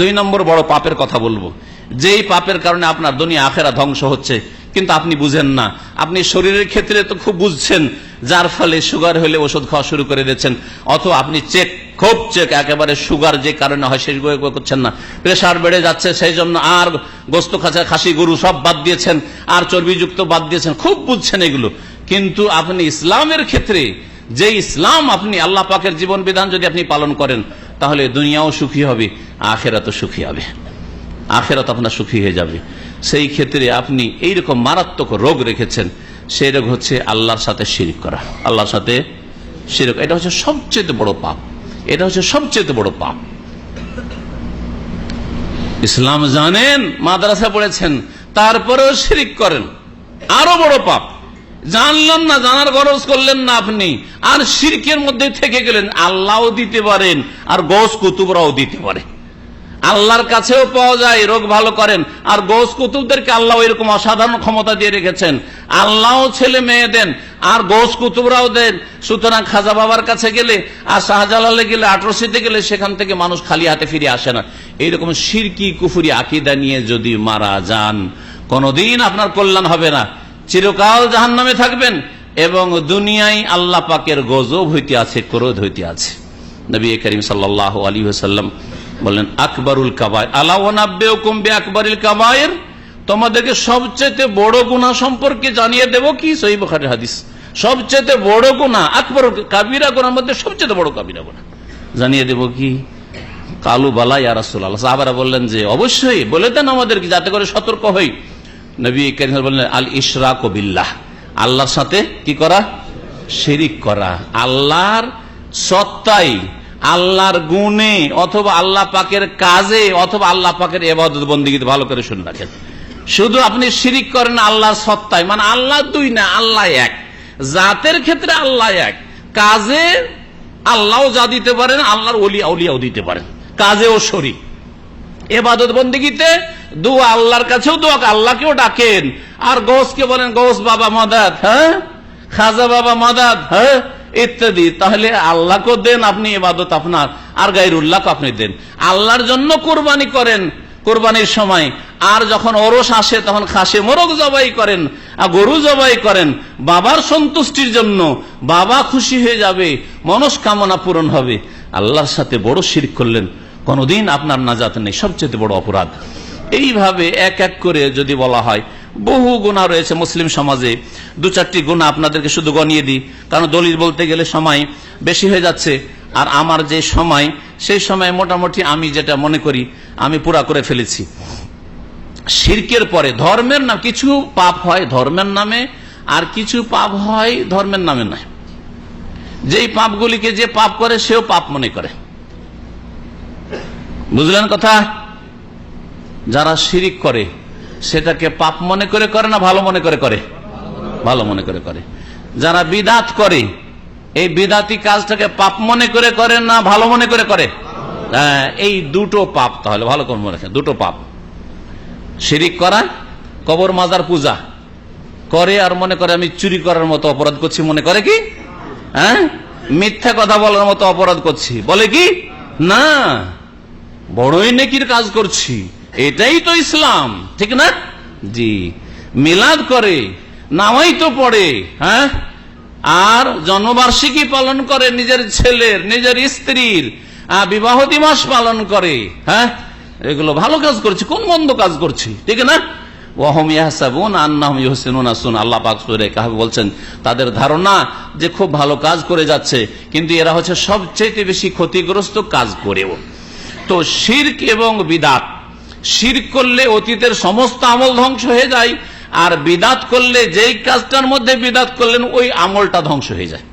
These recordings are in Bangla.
দুই নম্বর বড় পাপের কথা বলব। যেই পাপের কারণে আপনার দুনিয়া আখেরা ধ্বংস হচ্ছে, কিন্তু আপনি বুঝেন না। আপনি শরীরের ক্ষেত্রে তো খুব বুঝছেন, যার ফলে সুগার হলে ওষুধ খাওয়া শুরু করে দিচ্ছেন অথবা আপনি চেক, খুব চেক, একেবারে সুগার যে কারণে হয় সেগুলো করছেন না। প্রেশার বেড়ে যাচ্ছে, সেই জন্য আর গোস্ত খাঁচা, খাসি, গরু সব বাদ দিয়েছেন, আর চর্বিযুক্ত বাদ দিয়েছেন। খুব বুঝছেন এগুলো। কিন্তু আপনি ইসলামের ক্ষেত্রে, যে ইসলাম আপনি আল্লাহ পাকের জীবন বিধান যদি আপনি পালন করেন তাহলে দুনিয়াও সুখী হবে, আখেরাতও সুখী হবে। আখেরাত আপনার সুখী হয়ে যাবে। সেই ক্ষেত্রে আপনি এইরকম মারাত্মক রোগ রেখেছেন, সেই রোগ হচ্ছে আল্লাহর সাথে শিরিক করা। আল্লাহর সাথে শিরিক, এটা হচ্ছে সবচেয়ে বড় পাপ। এটা হচ্ছে সবচেয়ে বড় পাপ। ইসলাম জানেন, মাদ্রাসা পড়েছেন, তারপরেও শিরিক করেন। আরও বড় পাপ। জানলেন না, জানার গরজ করলেন না আপনি। আর শিরকের মধ্যে থেকে গেলেন, আল্লাহও দিতে পারেন, আর গোস কুতুবরাও দিতে পারে। আল্লাহর কাছেও পাওয়া যায়, রোগ ভালো করেন, আর গোস কুতুবদেরকে আল্লাহ এরকম অসাধারণ ক্ষমতা দিয়ে রেখেছেন। আল্লাহ ছেলে মেয়ে দেন, আর গোস কুতুবরাও দেন। সুতরাং খাজা বাবার কাছে গেলে, আর শাহজালালে গেলে, আটরসিতে গেলে, সেখান থেকে মানুষ খালি হাতে ফিরে আসে না। এইরকম সিরকি কুফুরি আকিদা নিয়ে যদি মারা যান, কোনদিন আপনার কল্যাণ হবে না। চিরকাল জাহান নামে থাকবেন এবং দুনিয়ায় আল্লাহ পাকের গজব হইতে আছে, ক্রোধ হইতে আছে। নবী করিম সাল্লাহ আলী সাল্লাম বললেন, আকবরুল কাবায় আলাওয়ানাব্বে আকবরুল কাবায়ের? তোমাদেরকে সবচেয়ে বড় গুণা সম্পর্কে জানিয়ে দেব কি? সহি বখারের হাদিস। সবচেয়ে বড় গুণা আকবর কাবিরা গুণার মধ্যে সবচেয়ে বড় কাবিরা গুণা জানিয়ে দেব কি? কালু বালা ইয়ারাসুল্লাহ সাহাবারা বললেন যে, অবশ্যই, বলে দেন আমাদেরকে, যাতে করে সতর্ক হই। নবী করিম বললেন আল ইশরা কবিল্লাহ আল্লাহর সাথে কি করা? শিরিক করা। আল্লাহর সত্তাই, আল্লাহর গুণে, অথবা আল্লাহ পাকের কাজে, অথবা আল্লাহ পাকের এবাদত বন্দিগিতে ভালো করে শুনে রাখেন। শুধু আপনি শিরিক করেন আল্লাহর সত্তায় মানে আল্লাহ দুই না, আল্লাহ এক। জাতের ক্ষেত্রে আল্লাহ এক। কাজে আল্লাহও যা দিতে পারেন, আল্লাহর অলিয়া উলিয়াও দিতে পারেন। কাজেও শরিক। এবাদত বন্দিগিতে দোয়া আল্লাহর কাছেও দোয়া, আল্লাহকেও ডাকেন। আর গোসকে বলেন গোস বাবা মাদাদ হ্যাঁ? খাজা বাবা মাদাদ হ্যাঁ? ইত্যাদি। তাহলে আল্লাহকে দেন আপনি এবাদত আপনার, আর গাইরুল্লাহকে আপনি দেন। আল্লাহর জন্য কোরবানি করেন কোরবানির সময়। আর যখন ওরস আসে, তখন খাসে মোরগ জবাই করেন, আর গরু জবাই করেন। বাবার সন্তুষ্টির জন্য বাবা খুশি হয়ে যাবে, মনস্কামনা পূরণ হবে। আল্লাহর সাথে বড় শির করলেন। কোনদিন আপনার নাজাত নেই, সবচেয়ে বড় অপরাধ। এইভাবে এক এক করে যদি বলা হয়, বহু গুণা রয়েছে মুসলিম সমাজে। দু চারটি গুণা আপনাদেরকে শুধু গনিয়ে দিই, কারণ দলিল বলতে গেলে সময় বেশি হয়ে যাচ্ছে। আর আমার যে সময়, সেই সময় মোটামুটি আমি যেটা মনে করি, আমি পুরা করে ফেলেছি। শির্কের পরে ধর্মের নাম, কিছু পাপ হয় ধর্মের নামে, আর কিছু পাপ হয় ধর্মের নামে নয়। যেই পাপগুলিকে যে পাপ করে, সেও পাপ মনে করে। বুঝলেন কথা? যারা শিরিক করে সেটাকে পাপ মনে করে করে না ভালো মনে করে করে? ভালো মনে করে করে। যারা বিদাত করে এই বিদাতি কাজটাকে পাপ মনে করে করে না ভালো মনে করে করে? হ্যাঁ, এই দুটো পাপ তাহলে ভালো করে মনে রাখেন দুটো পাপ। শিরিক করা কবর মাজার পূজা। করে আর মনে করে আমি চুরি করার মতো অপরাধ করছি মনে করে কি? হ্যাঁ? মিথ্যা কথা বলার মতো অপরাধ করছি। বলে কি? না। বড়ই নেকির কাজ করছি। এটাই তো ইসলাম, ঠিক না? জি, মিলাদ করে, নামাই তো পড়ে হ্যাঁ? আর জন্মবার্ষিকী পালন করে নিজের ছেলের, নিজের স্ত্রীর বিবাহ দিবস পালন করে হ্যাঁ? এগুলো ভালো কাজ করছি, কোন মন্দ কাজ করছি, ঠিক না? ওহম ইয়াহসাবুন আন্নাহুম ইহসিনুন আসুন আল্লাহ পাক বলছেন, তাদের ধারণা যে খুব ভালো কাজ করে যাচ্ছে, কিন্তু এরা হচ্ছে সবচেয়ে বেশি ক্ষতিগ্রস্ত কাজ করেও। তো শির্ক এবং বিদাত। শির করলে অতীতের সমস্ত আমল ধ্বংস হয়ে যায়, আর বিদাত করলে যেই কাজটার মধ্যে বিদাত করলেন, ওই আমলটা ধ্বংস হয়ে যায়।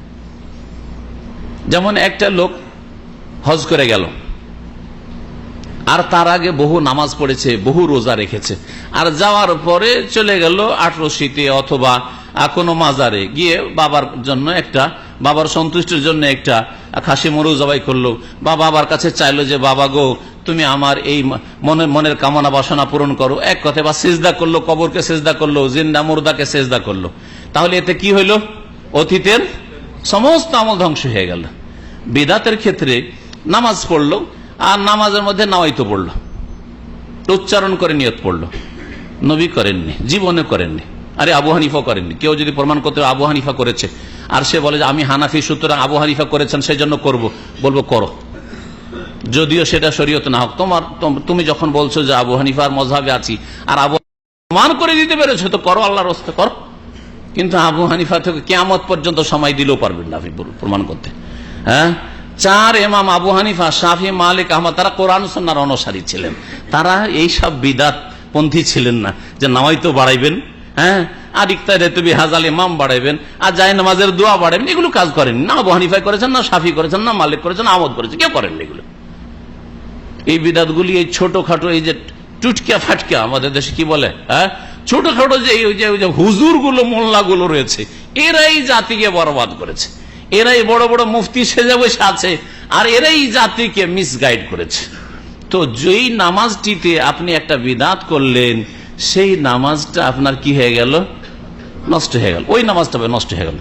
যেমন একটা লোক হজ করে গেল, আর তার আগে বহু নামাজ পড়েছে, বহু রোজা রেখেছে, আর যাওয়ার পরে চলে গেল আঠারো শীতে অথবা কোনো মাজারে, গিয়ে বাবার জন্য একটা বাবার সন্তুষ্টির জন্য একটা খাসি মরু জবাই করল। বা বাবার কাছে চাইলো যে, বাবা গো, তুমি আমার এই ম- মনের কামনা বাসনা পূরণ করো। এক কথায় বা সেজদা করল, কবরকে সেজদা করল, জিন্দা মুর্দাকে সেজদা করল। তাহলে এতে কি হইল? অতীতের সমস্ত আমল ধ্বংস হয়ে গেল। বিদাতের ক্ষেত্রে নামাজ পড়ল, আর নামাজের মধ্যে নাওয়াইতো পড়ল। উচ্চারণ করে নিয়ত পড়ল। নবী করেননি, জীবনে করেননি। আরে আবু হানিফা করেননি। কেউ যদি প্রমাণ করতে আবু হানিফা করেছে। আর সে বলে যে, আমি হানাফি, সুতরাং আবু হানিফা করেছেন সেই জন্য করব। বলব, করো। যদিও সেটা শরীয়ত না হোক। তোমার, তুমি যখন বলছো যে আবু হানিফার মজাবে আছি, আর আবু মান করে দিতে পেরেছ, তো করো আল্লাহর রস্তে করো। কিন্তু আবু হানিফা থেকে কেয়ামত পর্যন্ত সময় দিলেও পারবেন না প্রমাণ করতে। হ্যাঁ? চার এমাম আবু হানিফা, শাফি, মালিক, আহমদ, তারা কোরআন সন্ন্যার অনুসারী ছিলেন। তারা এই সব বিদাত পন্থী ছিলেন না, যে নামাই তো বাড়াইবেন। হ্যাঁ? আর ইকতারে তুমি হাজাল ইমাম বাড়াইবেন, আর যাই নামাজের দোয়া বাড়াবেন এগুলো কাজ করেন। না আবু হানিফাই করেছেন, না শাফি করেছেন, না মালিক করেছেন, না আহমদ করেছেন, কেউ করেন এগুলো। এই বিদাতগুলি, এই ছোটখাটো, এই যে টুটকা ফাটকা আমাদের দেশে কি বলে হ্যাঁ? ছোটখাটো যে ওই যে ওই যে হুজুরগুলো মোল্লা গুলো রয়েছে, এরাই জাতিকে বরবাদ করেছে। এরাই বড় বড় মুফতি সেজে বসে আছে, আর এরাই জাতিকে মিসগাইড করেছে। তো যেই নামাজটিতে আপনি একটা বিদাত করলেন সেই নামাজটা আপনার কি হয়ে গেল? নষ্ট হয়ে গেল। ওই নামাজটা নষ্ট হয়ে গেল।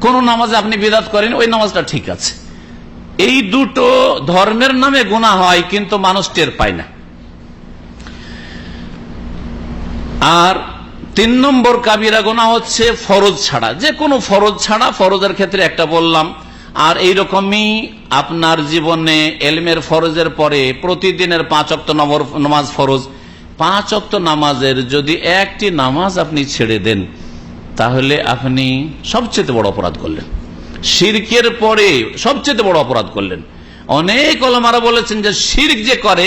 কোন নামাজে আপনি বিদাত করেন, ওই নামাজটা ঠিক আছে। এই দুটো ধর্মের নামে গুণা হয়, কিন্তু মানুষ টের পায় না। আর তিন নম্বর কাবিরা গোনা হচ্ছে ফরজ ছাড়া। যে কোনো ফরজ ছাড়া, ফরজের ক্ষেত্রে একটা বললাম, আর এই রকমই আপনার জীবনে এলমের ফরজের পরে প্রতিদিনের পাঁচ অক্ত নামাজ ফরজ পাঁচ অক্ত নামাজের যদি একটি নামাজ আপনি ছেড়ে দেন, তাহলে আপনি সবচেয়ে বড় অপরাধ করলেন। শিরকের পরে সবচেয়ে বড় অপরাধ করলেন। অনেক অলমারা বলেছেন যে শির্ক যে করে,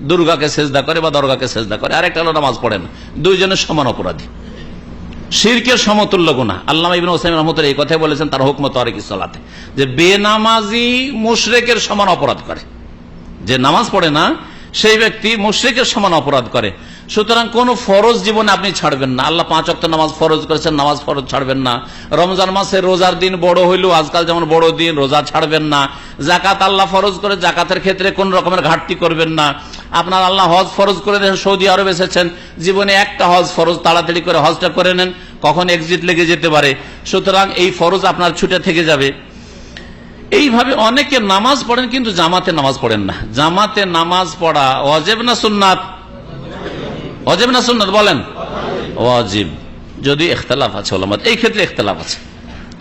দুর্গাকে সেজদা করে বা দরগাকে সেজদা করে, আরেকটা হলো নামাজ পড়ে না দুইজনের সমান অপরাধী। শিরকের সমতুল্য গুণা আল্লাহ ইবিন ওসাইম রহমতুল এই কথাই বলেছেন, তার হুকমত অরেক ইসলাতে যে বেনামাজি মুশরেকের সমান অপরাধ করে। যে নামাজ পড়ে না সেই ব্যক্তি মুশ্রিকের সমান অপরাধ করে। সুতরাং কোন ফরজ জীবনে আপনি ছাড়বেন না। আল্লাহ পাঁচ অক্ট নামাজ ফরজ করেছেন, নামাজ ফরজ ছাড়বেন না। রমজান মাসে রোজার দিন বড় হইলেও আজকাল যেমন বড় দিন, রোজা ছাড়বেন না। জাকাত আল্লাহ ফরজ করে জাকাতের ক্ষেত্রে কোন রকমের ঘাটতি করবেন না। আপনার আল্লাহ হজ ফরজ করে দেন, সৌদি আরব এসেছেন। জীবনে একটা হজ ফরজ, তাড়াতাড়ি করে হজটা করে নেন, কখন এক্সিট লেগে যেতে পারে। সুতরাং এই ফরজ আপনার ছুটে থেকে যাবে। এইভাবে অনেকে নামাজ পড়েন, কিন্তু জামাতে নামাজ পড়েন না। জামাতে নামাজ পড়া অজেব না সুন্নাত? অজেব না সুন্নাত বলেন? ওয়াজিব। যদি ইখতলাফ আছে ওলামাত এই ক্ষেত্রে ইখতলাফ আছে।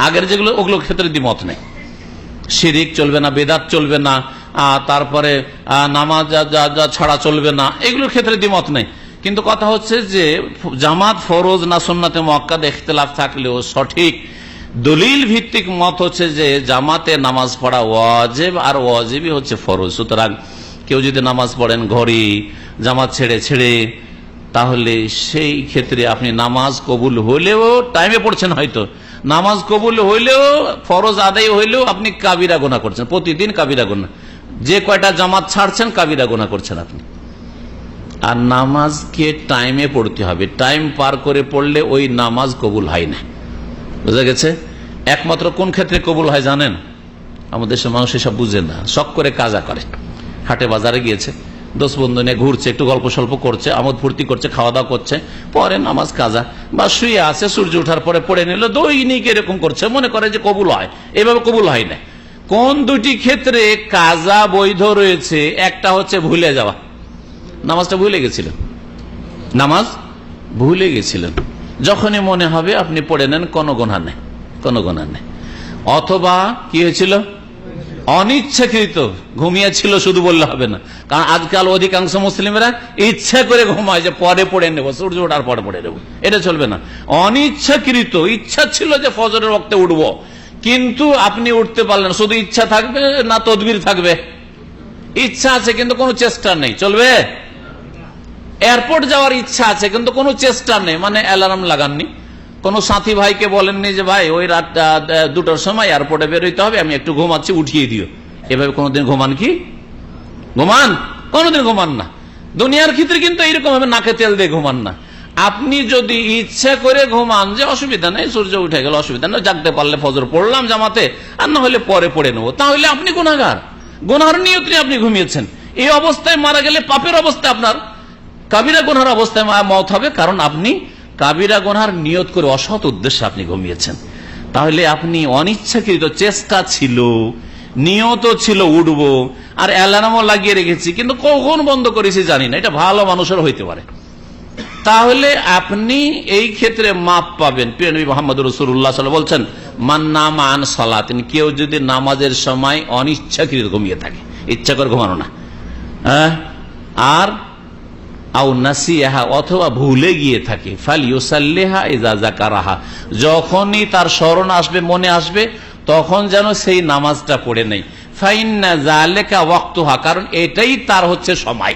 আগের যেগুলো, ওগুলোর ক্ষেত্রে দ্বিমত নেই। শিরিক চলবে না, বেদাত চলবে না তারপরে নামাজ যা ছাড়া চলবে না, এগুলোর ক্ষেত্রে দ্বিমত নেই। কিন্তু কথা হচ্ছে যে, জামাত ফরজ না সুন্নাতে মক্কাদ ইখতলাফ থাকলেও সঠিক। দলিল ভিত্তিক মত হচ্ছে যে জামাতে নামাজ পড়া ওয়াজেব আর ওয়াজিবই হচ্ছে ফরজ। সুতরাং কেউ যদি নামাজ পড়েন ঘরে জামাত ছেড়ে ছেড়ে, তাহলে সেই ক্ষেত্রে আপনি নামাজ কবুল হইলেও টাইমে পড়ছেন হয়তো। নামাজ কবুল হইলেও, ফরজ আদায় হইলেও আপনি কাবিরা গোনা করছেন। প্রতিদিন কাবিরা গোনা যে কয়টা জামাত ছাড়ছেন, কাবিরা গোনা করছেন আপনি। আর নামাজকে টাইমে পড়তে হবে। টাইম পার করে পড়লে ওই নামাজ কবুল হয় না। বুঝা গেছে? একমাত্র কোন ক্ষেত্রে কবুল হয় জানেন? আমাদের দেশের মানুষ এসব বুঝে না। শখ করে কাজা করে। হাটে বাজারে গিয়েছে দোষ বন্ধু নিয়ে ঘুরছে, একটু গল্প স্বল্প করছে, আমোদ ফুর্তি করছে, খাওয়া দাওয়া করছে, পরে নামাজ কাজা, বা শুয়ে আছে, সূর্য ওঠার পরে পড়ে নিল, দৈনিক এরকম করছে, মনে করে যে কবুল হয়। এভাবে কবুল হয় না। কোন দুটি ক্ষেত্রে কাজা বৈধ রয়েছে, একটা হচ্ছে ভুলে যাওয়া। নামাজটা ভুলে গেছিলেন? নামাজ ভুলে গেছিলেন। যখনই মনে হবে আপনি পড়ে নেন, কোনো গোনা নেই। কোনো গোনা নেই। অথবা কি হয়েছিল? অনিচ্ছাকৃত, ঘুমিয়েছিল শুধু বললে হবে না। কারণ আজকাল অধিকাংশ মুসলিমরা ইচ্ছা করে ঘুমায় যে পরে পড়ে নেব, সূর্য ওঠার পরে পড়ে নেব। এটা চলবে না। অনিচ্ছাকৃত, ইচ্ছা ছিল যে ফজরের রক্তে উঠবো। কিন্তু আপনি উঠতে পারলেন শুধু ইচ্ছা থাকবে না, তদবির থাকবে। ইচ্ছা আছে, কিন্তু কোনো চেষ্টা নেই। চলবে? এয়ারপোর্ট যাওয়ার ইচ্ছা আছে, কিন্তু কোনো চেষ্টা নেই। মানে অ্যালার্ম লাগাননি। কোন সাথী ভাইকে বলেননি যে, ভাই, ওই রাত দুটোর সময় এয়ারপোর্টে বেরোইতে হবে, আমি একটু ঘুমাচ্ছি, উঠিয়ে দিও। এভাবে কোনোদিন ঘুমান কি? ঘুমান? কোনোদিন ঘুমান না। দুনিয়ার ক্ষেত্রে কিন্তু এইরকম ভাবে নাকে তেল দিয়ে ঘুমান না। আপনি যদি ইচ্ছা করে ঘুমান, যে অসুবিধা নেই, সূর্য উঠে গেল, অসুবিধা নেই, জাগতে পারলে ফজর পড়লাম জামাতে, আর না হলে পরে পড়ে নেব। তাহলে আপনি গুণাগার গুনার নিয়ত নিয়ে আপনি ঘুমিয়েছেন। এই অবস্থায় মারা গেলে পাপের অবস্থা আপনার। কাবিরা গোনার অবস্থায় মত হবে, কারণ আপনি কাবিরা গোনার নিয়ত করে অসৎ উদ্দেশ্যে আপনি ঘুমিয়েছেন। তাহলে আপনি অনিচ্ছাকৃত চেষ্টা ছিল নিয়ত ছিল উঠব, আর অ্যালার্মও লাগিয়ে রেখেছি, কিন্তু কখন বন্ধ করেছি জানি না, এটা ভালো মানুষের হইতে পারে। তাহলে আপনি এই ক্ষেত্রে মাপ পাবেন। প্রিয় নবী মোহাম্মদ রসুল্লাহ বলছেন, মান সালাতিন কেউ যদি নামাজের সময় অনিচ্ছাকৃত ঘুমিয়ে থাকে, ইচ্ছা করে ঘুমানো না। হ্যাঁ? আর আও নাসিয়াহা, অথবা ভুলে গিয়ে থাকে। ফালিউসাল্লেহা এজা কারাহা যখনই তার স্মরণ আসবে, মনে আসবে, তখন যেন সেই নামাজটা পড়ে নেই। ফাইন্না জালেকা ওয়াক্তহা, কারণ এটাই তার হচ্ছে সময়।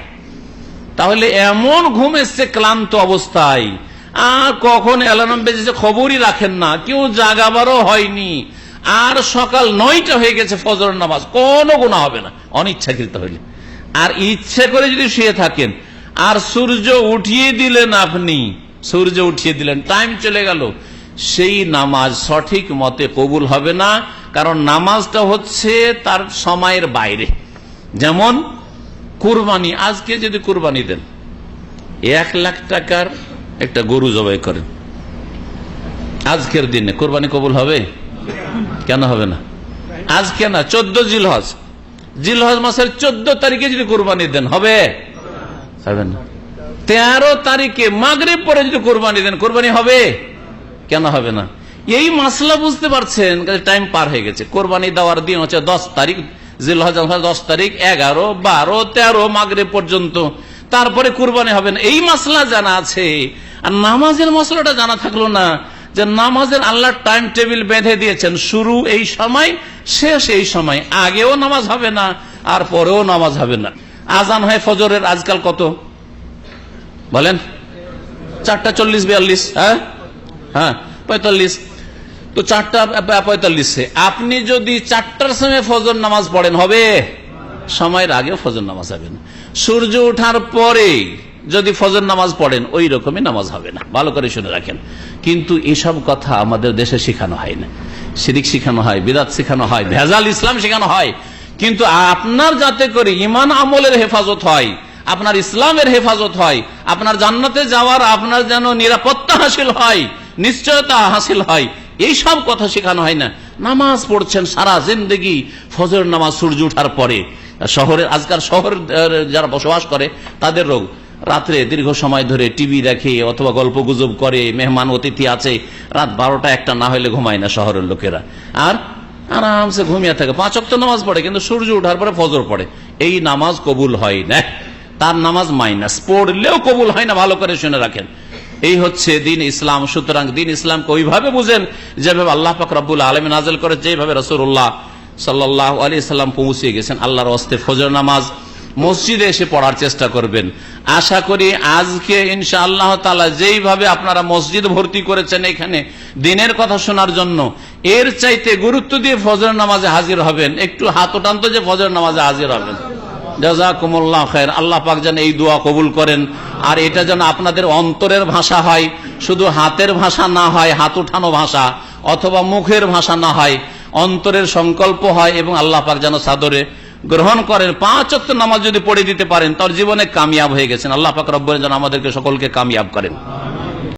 তাহলে এমন ঘুম এসছে, ক্লান্ত অবস্থায়। আর কখন অ্যালার্ম বেজেছে খবরই রাখেন না। কেউ জাগাবারও হয়নি। আর সকাল নয়টা হয়ে গেছে ফজর নামাজ। কোনো গুণা হবে না, অনিচ্ছাকৃত হইলে। আর ইচ্ছে করে যদি শুয়ে থাকেন আর সূর্য উঠিয়ে দিলেন আপনি। সূর্য উঠিয়ে দিলেন। টাইম চলে গেল। সেই নামাজ সঠিক মতে কবুল হবে না, কারণ নামাজটা হচ্ছে তার সময়ের বাইরে। যেমন, কুরবানি, আজকে যদি কুরবানি দেন, এক লাখ টাকার একটা গরু জবাই করেন। আজকের দিনে কোরবানি কবুল হবে? কেন হবে না? আজকে না, চোদ্দ জিলহজ। জিলহজ মাসের চোদ্দ তারিখে যদি কোরবানি দেন, হবে? না তেরো তারিখে মাগরিব পরে যদি কোরবানি দেন, কোরবানি হবে? কেন হবে না? এই মাসলা বুঝতে পারছেন টাইম পার হয়ে গেছে। কোরবানি দেওয়ার দিন হচ্ছে দশ তারিখ দশ তারিখ, এগারো, বারো, তেরো মাগরে পর্যন্ত। তারপরে কুরবানি হবে না। এই মাসলা জানা আছে। আর নামাজের মশলাটা জানা থাকল না যে নামাজের আল্লাহ টাইম টেবিল বেঁধে দিয়েছেন। শুরু এই সময়, শেষ এই সময়। আগেও নামাজ হবে না, আর পরেও নামাজ হবে না। আজান হয় ফজরের, আজকাল কত? বলেন। চারটা চল্লিশ, বিয়াল্লিশ হ্যাঁ? হ্যাঁ পঁয়তাল্লিশ। তো চারটা, পঁয়তাল্লিশে। আপনি যদি চারটার সময় ফজর নামাজ পড়েন, হবে? সময়ের আগে ফজর নামাজ হবে না। সূর্য ওঠার পরে যদি ফজর নামাজ পড়েন, ওই রকমই নামাজ হবে না। ভালো করে শুনে রাখেন। কিন্তু এসব কথা আমাদের দেশে শেখানো হয় না। সিরিক শেখানো হয়, বিদাত শেখানো হয়, ভেজাল ইসলাম শেখানো হয়। কিন্তু আপনার যাতে করে ইমান আমলের হেফাজত হয়, আপনার ইসলামের হেফাজত হয়, আপনার জান্নাতে যাওয়ার আপনার যেন নিরাপত্তা হাসিল হয়, নিশ্চয়তা হাসিল হয় এই সব কথা শেখানো হয় না। নামাজ পড়ছেন সারা জিন্দগি, ফজর নামাজ সূর্য উঠার পরে। শহরের, আজকাল শহর যারা বসবাস করে, তাদের রোগ। রাত্রে দীর্ঘ সময় ধরে টিভি দেখে অথবা গল্প গুজব করে, মেহমান অতিথি আছে, রাত বারোটা একটা না হলে ঘুমায় না শহরের লোকেরা। আর আরামসে ঘুমিয়ে থাকে। পাঁচ অক্ট নামাজ পড়ে, কিন্তু সূর্য উঠার পরে ফজর পড়ে। এই নামাজ কবুল হয় না। তার নামাজ মাইনাস। পড়লেও কবুল হয় না, ভালো করে শুনে রাখেন। এই হচ্ছে দিন ইসলাম। সুতরাং দিন ইসলামকে ওইভাবে বুঝেন, যেভাবে আল্লাহ পাক রব্বুল আলম নাজল করে যেভাবে রসুল্লাহ সাল্লাহ আলী সাল্লাম পৌঁছে গেছেন। আল্লাহর অস্তে ফজর নামাজ। মসজিদে এসে পড়ার চেষ্টা করবেন। আশা করি আজকে ইনশা আল্লাহ যেইভাবে আপনারা মসজিদ ভর্তি করেছেন এখানে, দিনের কথা শোনার জন্য এর চাইতে গুরুত্ব দিয়ে ফজর নামাজে হাজির হবেন। একটু হাত যে ফজর নামাজে হাজির হবেন। খের আল্লাহ পাক যেন এই দোয়া কবুল করেন। আর এটা যেন আপনাদের অন্তরের ভাষা হয়। শুধু হাতের ভাষা না হয়, হাত উঠানো ভাষা, অথবা মুখের ভাষা না হয়। অন্তরের সংকল্প হয় এবং আল্লাহ পাক যেন সাদরে গ্রহণ করেন। পাঁচ নামাজ যদি পড়ে দিতে পারেন, তার জীবনে কামিয়াব হয়ে গেছেন। আল্লাহ পাক রব্বর যেন আমাদেরকে সকলকে কামিয়াব করেন।